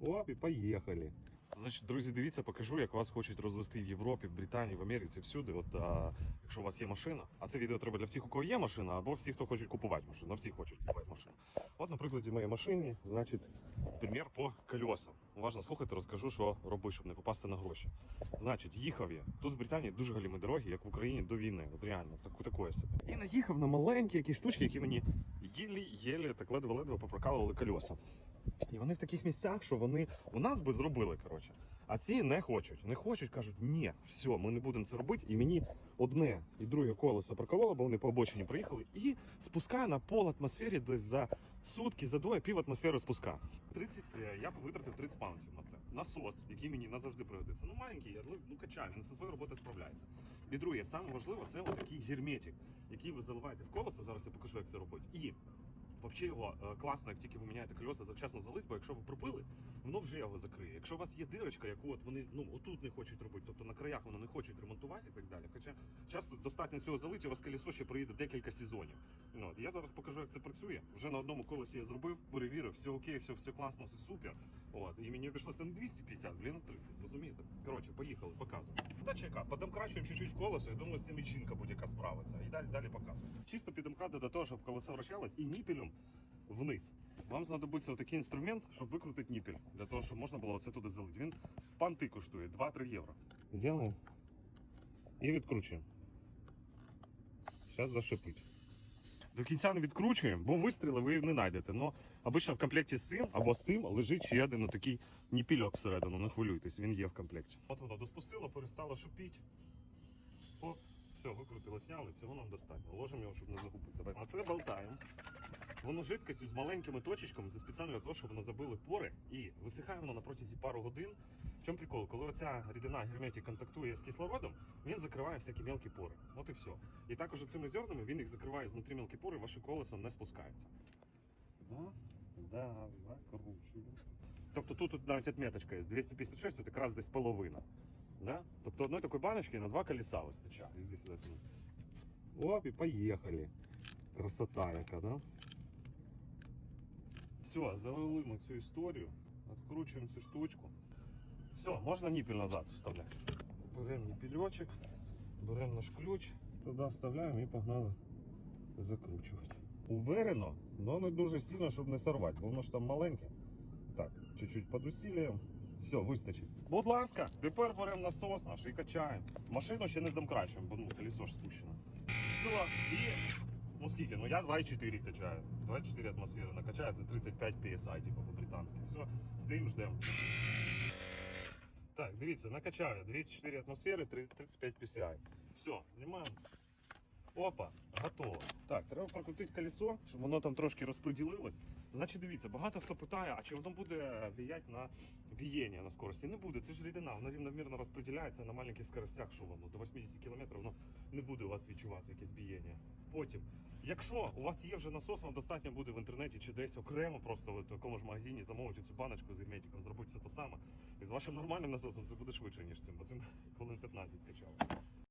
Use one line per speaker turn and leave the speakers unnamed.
Оп, і поїхали. Значить, друзі, дивіться, покажу, як вас хочуть розвести в Європі, в Британії, в Америці, всюди. От а, якщо у вас є машина, а це відео треба для всіх, у кого є машина, або всіх, хто хоче купувати машину. Всі хочуть купувати машину. От, наприклад, в моїй машині, значить, примір по колесам. Уважно слухайте, розкажу, що робити, щоб не попасти на гроші. Значить, їхав я. Тут в Британії дуже галімі дороги, як в Україні до війни. От реально, таку такое собі. І наїхав на маленькі якісь штучки, які мені єлі-єлі так ледве-ледве попрокалували колеса. І вони в таких місцях, що вони у нас би зробили, коротше. А ці не хочуть. Не хочуть, кажуть, ні, все, ми не будемо це робити. І мені одне і друге колесо прокололо, бо вони по обочині приїхали, і спускаю на пол атмосфері десь за сутки, за двоє пів атмосфери спускаю. 30, е, я б витратив 30 паунтів на це. Насос, який мені назавжди пригодиться. Ну маленький, але ну качає, він зі своєю роботою справляється. І друге, саме важливе, це отакий герметик, який ви заливаєте в колесо. Зараз я покажу, як це робити. І Взагалі його е, класно, як тільки ви міняєте кольоса, завчасно залить, бо якщо ви пропили, воно вже його закриє. Якщо у вас є дирочка, яку от вони ну отут не хочуть робити, тобто на краях воно не хочуть ремонтувати і так далі. Хоча часто достатньо цього залити, у вас колесо ще приїде декілька сезонів. Ну, от, я зараз покажу, як це працює. Вже на одному колесі я зробив, перевірив, все окей, все, все класно, все супер. От, і мені обійшлося не 250, блін, а 30, розумієте? Коротше, поїхали, показую. Дача яка, подомкрачуємо чуть-чуть колесо, я думаю, з цим жінка будь-яка справиться. І далі, далі показую. Чисто підомкати до того, щоб колесо вращалось і ніпелем вниз. Вам знадобиться отакий інструмент, щоб викрутити ніпель, для того, щоб можна було оце туди залити. Він панти коштує 2-3 євро. Ділаємо і відкручуємо. Зараз зашипить. До кінця не відкручуємо, бо вистріли ви не знайдете. Но обично в комплекті з цим або з цим лежить ще один такий ніпільок всередину, не хвилюйтесь, він є в комплекті. От воно доспустило, перестало шипіти. Оп, все, викрутило, сняли, цього нам достатньо. Ложимо його, щоб не загубити. Давай. А це болтаємо. Воно жидкістю з маленькими точечками, це спеціально для того, щоб воно забили пори і висихає воно на протязі пару годин. В чому прикол? Коли оця рідина герметик контактує з кислородом, він закриває всякі мелкі пори. От і все. І також цими зернами він їх закриває знутрі мелкі пори, ваше колесо не спускається. Да, да, закручую. Тобто тут, навіть отметочка є 256, тут якраз десь половина. Да? Тобто одної такої баночки на два колеса вистачає. Оп, і поїхали. Красота яка, да? Все, завели ми цю історію, відкручуємо цю штучку. Все, можна ніпіль назад вставляти. Беремо ніпільочок, беремо наш ключ, туди вставляємо і погнали закручувати. Уверено, але не дуже сильно, щоб не сорвати, воно ж там маленьке. Так, чуть-чуть під. Все, вистачить. Будь ласка, тепер беремо насос наш і качаємо. Машину ще не здомкрачуємо, бо ну, колесо ж спущено. Все, і Ну скільки? Ну я 2,4 качаю. 24 атмосфери накачаю, це 35 PSI, типу по-британськи. Все, стоїмо, ждемо. Так, дивіться, накачаю 2,4 атмосфери, 35 PSI. Все, знімаємо. Опа, готово. Так, треба прокрутити колесо, щоб воно там трошки розподілилось. Значить, дивіться, багато хто питає, а чи воно буде влиять на бієння на скорості? Не буде, це ж рідина, воно рівномірно розподіляється на маленьких скоростях, що воно до 80 км воно не буде у вас відчуватися якесь бієння. Потім, якщо у вас є вже насос, вам достатньо буде в інтернеті чи десь окремо, просто в такому ж магазині замовити цю баночку з герметиком, зробити все те саме. І з вашим нормальним насосом це буде швидше, ніж цим, бо цим хвилин 15 качало.